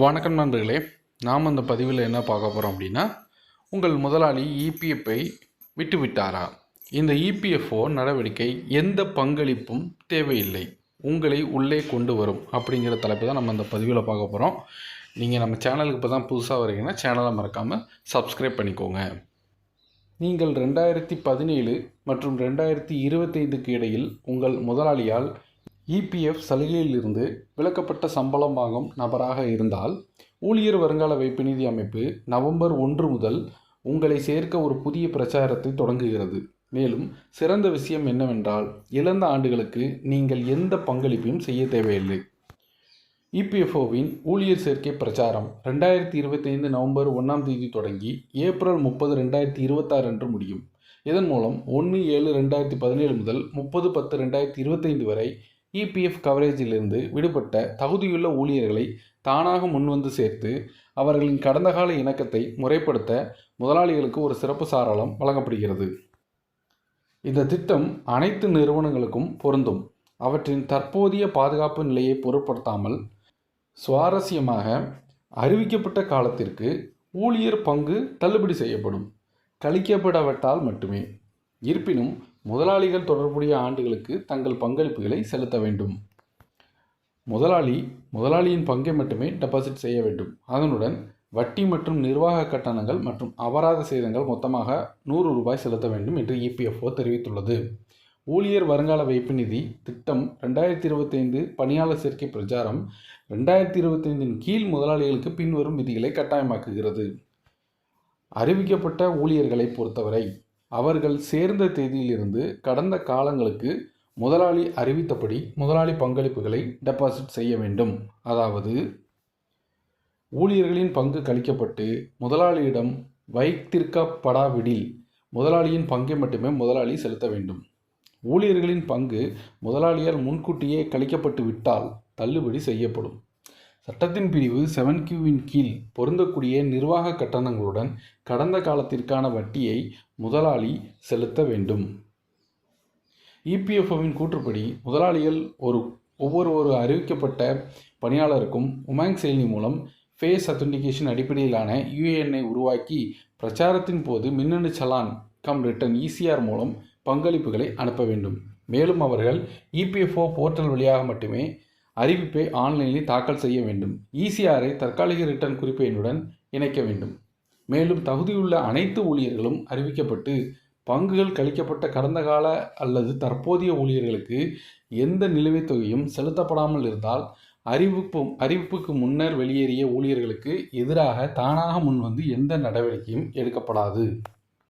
வணக்கம் நண்பர்களே நாம் அந்த பதிவில் என்ன பார்க்க போகிறோம் அப்படின்னா உங்கள் முதலாளி இபிஎஃப்பை விட்டுவிட்டாரா? இந்த இபிஎஃப்ஓ நடவடிக்கை எந்த பங்களிப்பும் தேவையில்லை. உங்களை உள்ளே கொண்டு வரும் அப்படிங்கிற தலைப்பு தான் நம்ம அந்த பதிவில் பார்க்க போகிறோம் நீங்கள் நம்ம சேனலுக்கு இப்போ தான் புதுசாக வரீங்கன்னா சேனலை மறக்காமல் சப்ஸ்கிரைப் பண்ணிக்கோங்க. நீங்கள் ரெண்டாயிரத்தி பதினேழு மற்றும் ரெண்டாயிரத்தி இருபத்தைந்துக்கு இடையில் உங்கள் முதலாளியால் இபிஎஃப் சலுகையிலிருந்து விலக்கப்பட்ட சம்பளம் வாங்கும் நபராக இருந்தால் ஊழியர் வருங்கால வைப்பு நிதி அமைப்பு நவம்பர் ஒன்று முதல் உங்களை சேர்க்க ஒரு புதிய பிரச்சாரத்தை தொடங்குகிறது. மேலும் சிறந்த விஷயம் என்னவென்றால் இழந்த ஆண்டுகளுக்கு நீங்கள் எந்த பங்களிப்பையும் செய்ய தேவையில்லை. இபிஎஃப்ஓவின் ஊழியர் சேர்க்கை பிரச்சாரம் ரெண்டாயிரத்தி இருபத்தைந்து நவம்பர் ஒன்றாம் தேதி தொடங்கி ஏப்ரல் முப்பது ரெண்டாயிரத்தி இருபத்தாறு அன்று முடியும். இதன் மூலம் ஒன்று ஏழு ரெண்டாயிரத்தி பதினேழு முதல் முப்பது பத்து ரெண்டாயிரத்தி இருபத்தைந்து வரை இபிஎஃப் கவரேஜிலிருந்து விடுபட்ட தகுதியுள்ள ஊழியர்களை தானாக முன்வந்து சேர்த்து அவர்களின் கடந்த கால இணக்கத்தை முறைப்படுத்த முதலாளிகளுக்கு ஒரு சிறப்பு சாராளம் வழங்கப்படுகிறது. இந்த திட்டம் அனைத்து நிறுவனங்களுக்கும் பொருந்தும். அவற்றின் தற்போதைய பாதுகாப்பு நிலையை பொருட்படுத்தாமல் சுவாரஸ்யமாக அறிவிக்கப்பட்ட காலத்திற்கு ஊழியர் பங்கு தள்ளுபடி செய்யப்படும். கழிக்கப்படாவிட்டால் மட்டுமே. இருப்பினும் முதலாளிகள் தொடர்புடைய ஆண்டுகளுக்கு தங்கள் பங்களிப்புகளை செலுத்த வேண்டும். முதலாளி முதலாளியின் பங்கை மட்டுமே டெபாசிட் செய்ய வேண்டும். அதனுடன் வட்டி மற்றும் நிர்வாக கட்டணங்கள் மற்றும் அபராத சேதங்கள் மொத்தமாக நூறு ரூபாய் செலுத்த வேண்டும் என்று இபிஎஃப்ஓ தெரிவித்துள்ளது. ஊழியர் வருங்கால வைப்பு நிதி திட்டம் ரெண்டாயிரத்தி இருபத்தைந்து பணியாளர் சேர்க்கை பிரச்சாரம் ரெண்டாயிரத்தி இருபத்தைந்தின் கீழ் முதலாளிகளுக்கு பின்வரும் விதிகளை கட்டாயமாக்குகிறது. அறிவிக்கப்பட்ட ஊழியர்களை பொறுத்தவரை அவர்கள் சேர்ந்த தேதியிலிருந்து கடந்த காலங்களுக்கு முதலாளி அறிவித்தபடி முதலாளி பங்களிப்புகளை டெபாசிட் செய்ய வேண்டும். அதாவது ஊழியர்களின் பங்கு கழிக்கப்பட்டு முதலாளியிடம் வைத்திருக்கப்படாவிடில் முதலாளியின் பங்கை மட்டுமே முதலாளி செலுத்த வேண்டும். ஊழியர்களின் பங்கு முதலாளியால் முன்கூட்டியே கழிக்கப்பட்டு விட்டால் தள்ளுபடி செய்யப்படும். சட்டத்தின் பிரிவு செவன் கியூவின் கீழ் பொருந்தக்கூடிய நிர்வாக கட்டணங்களுடன் கடந்த காலத்திற்கான வட்டியை முதலாளி செலுத்த வேண்டும். இபிஎஃப்ஓவின் கூற்றுப்படி முதலாளிகள் ஒரு ஒவ்வொரு ஒரு அறிவிக்கப்பட்ட பணியாளருக்கும் உமாங் செயலி மூலம் ஃபேஸ் அத்தன்டிகேஷன் அடிப்படையிலான யுஏஎன்ஐ உருவாக்கி பிரச்சாரத்தின் போது மின்னணு சலான் கம் ரிட்டன் இசிஆர் மூலம் பங்களிப்புகளை அனுப்ப வேண்டும். மேலும் அவர்கள் இபிஎஃப்ஓ போர்ட்டல் வழியாக மட்டுமே அறிவிப்பை ஆன்லைனில் தாக்கல் செய்ய வேண்டும். இசிஆரை தற்காலிக ரிட்டர்ன் குறிப்பு எண்ணுடன் இணைக்க வேண்டும். மேலும் தகுதியுள்ள அனைத்து ஊழியர்களும் அறிவிக்கப்பட்டு பங்குகள் கழிக்கப்பட்ட கடந்த கால அல்லது தற்போதைய ஊழியர்களுக்கு எந்த நிலுவைத் தொகையும் செலுத்தப்படாமல் இருந்தால் அறிவிப்பு அறிவிப்புக்கு முன்னர் வெளியேறிய ஊழியர்களுக்கு எதிராக தானாக முன்வந்து எந்த நடவடிக்கையும் எடுக்கப்படாது.